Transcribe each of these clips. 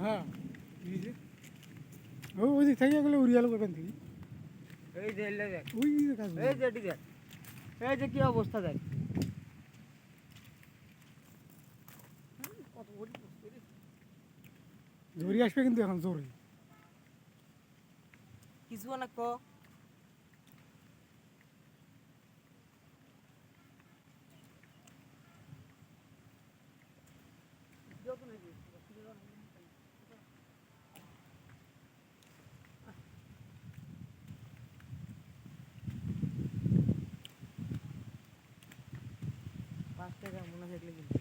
হ্যাঁ যে ও ওই দিক থেকে গেলে উড়িয়ালো ওখান থেকে এই যে এলে দেখ। ওই যে কাজ এই যে দেখ। এই যে কি অবস্থা দেখ। কত বড়ি বস্তু রে। ঝরি আসবে কিন্তু এখন জোরে কিছু না ক পাঁচ টাকা মনে থাকলে কিন্তু।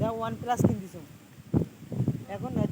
যা ওয়ান প্লাস কিনতেছ। এখন না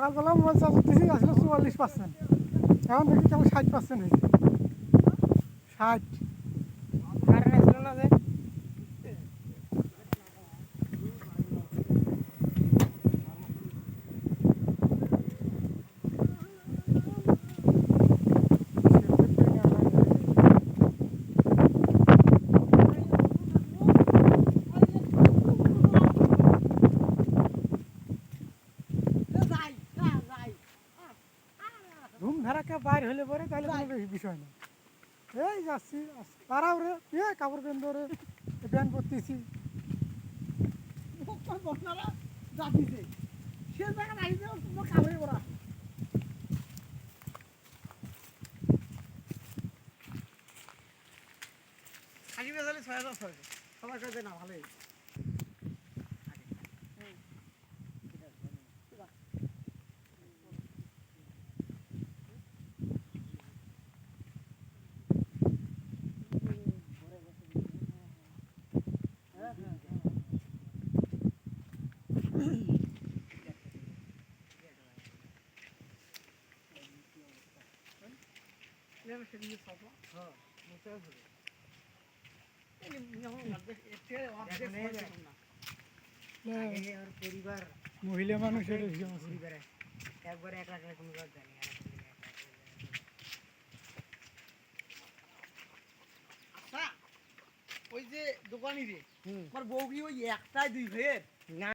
সকালবেলা মোবাইল চার্জ দিয়েছি আসলে চুয়াল্লিশ পার্সেন্ট এখন দেখি কেমন ষাট পার্সেন্ট হয়েছে। ষাট কারেন্ট আসলো না যে যাই, যা, যাই। ধুম ধারাকে বাইর হলে পরে তাহলে কোনো বিষয় না এই যাচ্ছি তারাও রে এ কাপড় প্যান্ট ধরে? প্যান্ট মুখটা বসনারা যা দিছে। সে জায়গা নাই যে কামড়ে ওরা। খালি বেজালে ছয় হাজার ছয় সবার কাছে না ভালোই এরকম সেদিকে সব হ্যাঁ মুখে ধরে এই যেমন অর্ধেক এর থেকে অর্ধেক এখন এই ছয় যে- দেখুন না। আগে ওর পরিবার মহিলা মানুষের একবারে এক লাখ কোনো কাজ জানি আচ্ছা ওই যে দোকানি রে আমার বউ কি ওই একটাই দুই ভাইয়ের না